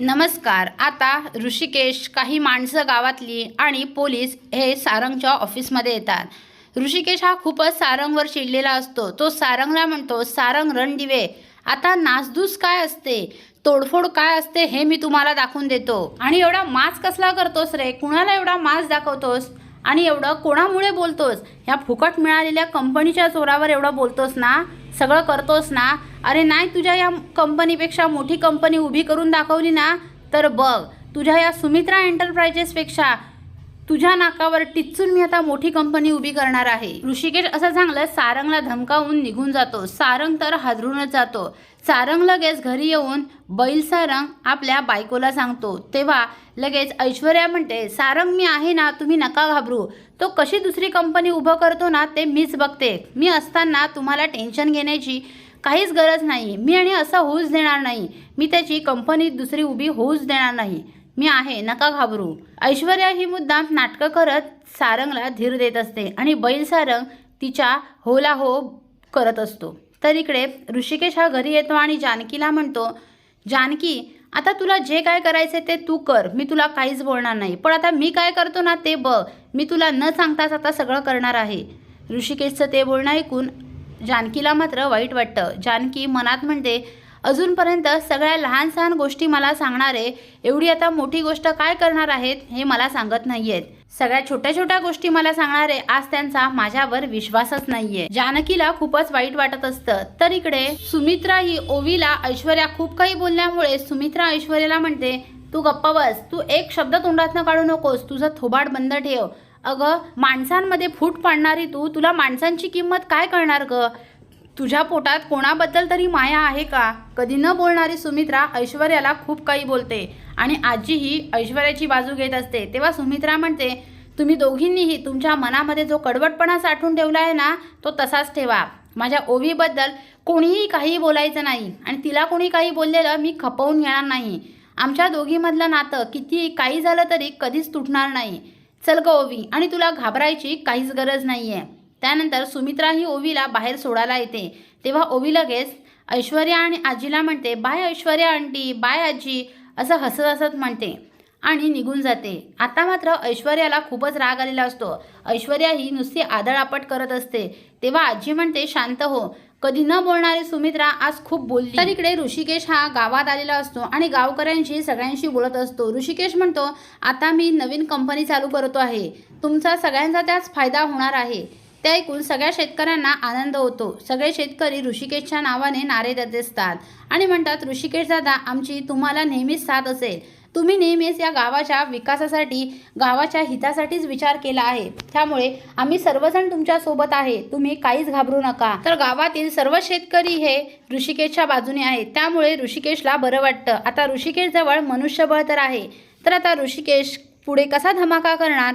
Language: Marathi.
नमस्कार. आता ऋषिकेश काही माणसं गावातली आणि पोलीस हे सारंगच्या ऑफिसमध्ये येतात. ऋषिकेश हा खूपच सारंगवर चिडलेला असतो. तो सारंगला म्हणतो सारंग रणदिवे आता नासधूस काय असते? तोडफोड काय असते हे मी तुम्हाला दाखवून देतो. आणि एवढा मास कसला करतोस रे? कुणाला एवढा मास दाखवतोस? आणि एवढं कोणामुळे बोलतोस? ह्या फुकट मिळालेल्या कंपनीच्या जोरावर एवढं बोलतोस ना? सगळं करतोस ना? अरे नाही तुझ्या या कंपनीपेक्षा मोठी कंपनी उभी करून दाखवली ना तर बघ तुझ्या या सुमित्रा एंटरप्राइजेसपेक्षा तुझ्या नाकावर टिचून मी आता मोठी कंपनी उभी करणार आहे. ऋषिकेश असं सांगलं सारंगला धमकावून निघून जातो. सारंग तर हादरूनच जातो. सारंग लगेच घरी येऊन बैल सारंग आपल्या बायकोला सांगतो. तेव्हा लगेच ऐश्वर्या म्हणते सारंग मी आहे ना तुम्ही नका घाबरू. तो कशी दुसरी कंपनी उभं करतो ना ते मीच बघते. मी असताना तुम्हाला टेन्शन घेण्याची काहीच गरज नाही. मी आणि असं होऊच देणार नाही. मी त्याची कंपनी दुसरी उभी होऊच देणार नाही. मी आहे नका घाबरू. ऐश्वर्या ही मुद्दाम नाटकं करत सारंगला धीर देत असते आणि बैल सारंग तिच्या होला हो करत असतो. तर इकडे ऋषिकेश हा घरी येतो आणि जानकीला म्हणतो जानकी आता तुला जे काय करायचे ते तू कर. मी तुला काहीच बोलणार नाही. पण आता मी काय करतो ना ते बघ. मी तुला न सांगताच आता सगळं करणार आहे. ऋषिकेशचं ते बोलणं ऐकून जानकीला मात्र वाईट वाटतं. जानकी मनात म्हणते अजूनपर्यंत सगळ्या लहान सहान गोष्टी मला सांगणारे एवढी आता मोठी गोष्ट काय करणार आहेत हे मला सांगत नाहीयेत. सगळ्या छोट्या छोट्या गोष्टी मला सांगणारे आज त्यांचा माझ्यावर विश्वासच नाहीये. जानकीला खूपच वाईट वाटत असतं. तर इकडे सुमित्रा ही ओवीला ऐश्वर्या खूप काही बोलल्यामुळे सुमित्रा ऐश्वर्याला म्हणते तू गप्पा बस तू एक शब्द तोंडातनं काढू नकोस तुझं थोबाड बंद ठेव. अगं माणसांमध्ये फूट पाडणारी तू तुला माणसांची किंमत काय करणार ग? तुझ्या पोटात कोणाबद्दल तरी माया आहे का? कधी न बोलणारी सुमित्रा ऐश्वर्याला खूप काही बोलते आणि आजीही ऐश्वर्याची बाजू घेत असते. तेव्हा सुमित्रा म्हणते तुम्ही दोघींनीही तुमच्या मनामध्ये जो कडवटपणा साठवून ठेवला आहे ना तो तसाच ठेवा. माझ्या ओवीबद्दल कोणीही काही बोलायचं नाही आणि तिला कोणी काही बोललेलं मी खपवून घेणार नाही. आमच्या दोघीमधलं नातं किती काही झालं तरी कधीच तुटणार नाही. चल ग ओवी आणि तुला घाबरायची काहीच गरज नाही आहे त्यानंतर सुमित्रा ही ओवीला बाहेर सोडायला येते. तेव्हा ओवी लगेच ऐश्वर्या आणि आजीला म्हणते बाय ऐश्वर्या आंटी बाय आजी असं हसत हसत म्हणते आणि निघून जाते. आता मात्र ऐश्वर्याला खूपच राग आलेला असतो. ऐश्वर्या ही नुसती आदळापट करत असते. तेव्हा आजी म्हणते शांत हो. कधी न बोलणारी सुमित्रा आज खूप बोलली. तर इकडे ऋषिकेश हा गावात आलेला असतो आणि गावकऱ्यांशी सगळ्यांशी बोलत असतो. ऋषिकेश म्हणतो आता मी नवीन कंपनी चालू करतो आहे. तुमचा सगळ्यांचा त्याच फायदा होणार आहे. ते ऐकून सगळ्या शेतकऱ्यांना आनंद होतो. सगळे शेतकरी ऋषिकेशच्या नावाने नारे देत असतात आणि म्हणतात ऋषिकेश दादा आमची तुम्हाला नेहमीच साथ असेल. तुम्ही नेहमीच या गावाच्या विकासासाठी गावाच्या हितासाठीच विचार केला आहे. त्यामुळे आम्ही सर्वजण तुमच्यासोबत आहे. तुम्ही काहीच घाबरू नका. तर गावातील सर्व शेतकरी हे ऋषिकेशच्या बाजूने आहेत. त्यामुळे ऋषिकेशला बरं वाटतं. आता ऋषिकेश जवळ मनुष्यबळ तर आहे. तर आता ऋषिकेश पुढे कसा धमाका करणार?